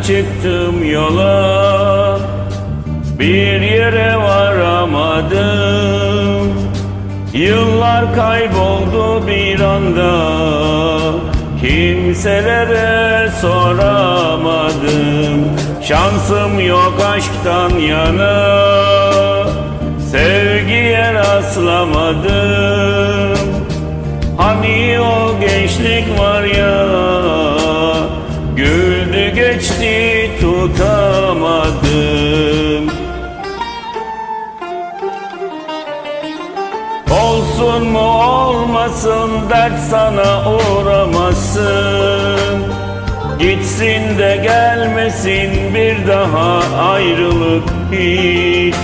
Çıktım yola. Bir yere varamadım. Yıllar kayboldu bir anda. Kimselere soramadım. Şansım yok aşktan yana. Sevgiye rastlamadım. Hani o gençlik var ya Güldü geçti tutamadım. Olsun mu olmasın dert sana uğramasın. Gitsin de gelmesin bir daha ayrılık hiç.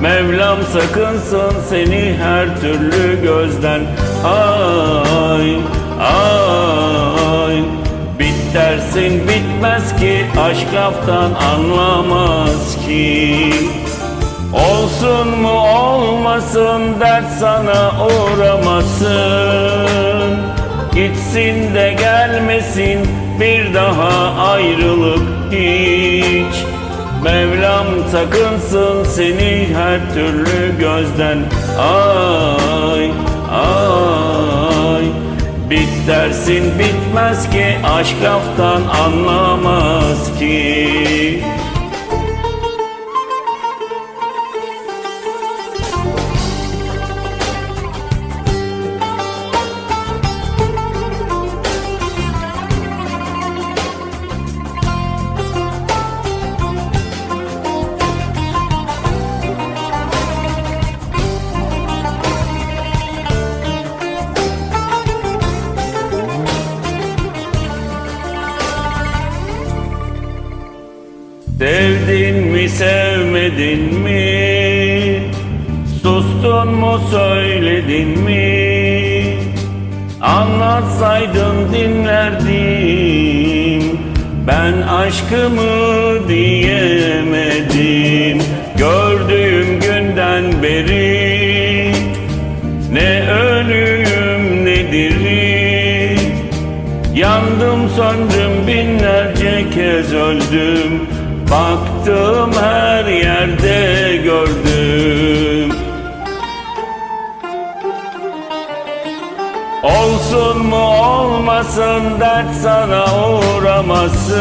Mevlam sakınsın seni her türlü gözden. Ay ay Bit dersin bitmez ki aşk laftan anlamaz ki. Olsun mu olmasın dert sana uğramasın. Gitsin de gelmesin bir daha ayrılık hiç. Mevlam takınsın seni her türlü gözden. Ay ay Bit dersin bitmez ki aşk laftan anlamaz ki Sevmedin mi? Sustun mu söyledin mi? Anlatsaydın dinlerdim Ben aşkımı diyemedim Gördüğüm günden beri Ne ölüyüm ne diri Yandım söndüm binlerce kez öldüm Baktım her yerde gördüm. Olsun mu olmasın dert sana uğramasın.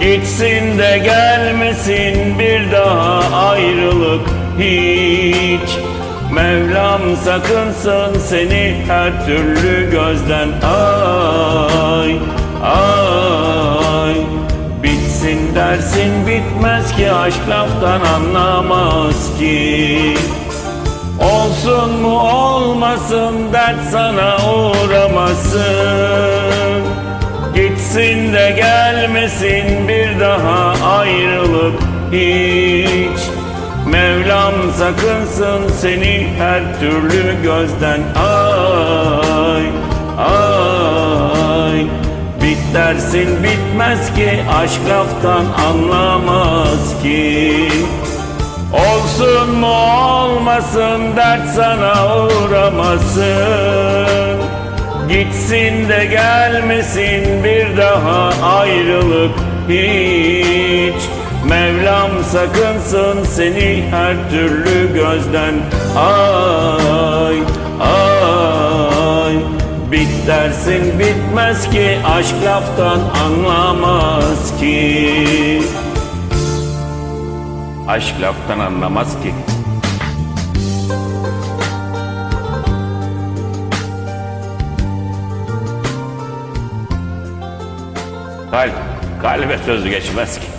Gitsin de gelmesin bir daha ayrılık hiç. Mevlam sakınsın seni her türlü gözden. Ay ay Bitsin dersin bitmez ki aşk laftan anlamaz ki. Olsun mu olmasın dert sana uğramasın. Gitsin de gelmesin bir daha ayrılık hiç. Mevlam sakınsın seni her türlü gözden Ay dersin bitmez ki aşk laftan anlamaz ki. Olsun mu olmasın dert sana uğramasın. Gitsin de gelmesin bir daha ayrılık hiç. Mevlam sakınsın seni her türlü gözden Ay dersin bitmez ki aşk laftan anlamaz ki Aşk laftan anlamaz ki. Kalp, kalbe söz geçmez ki.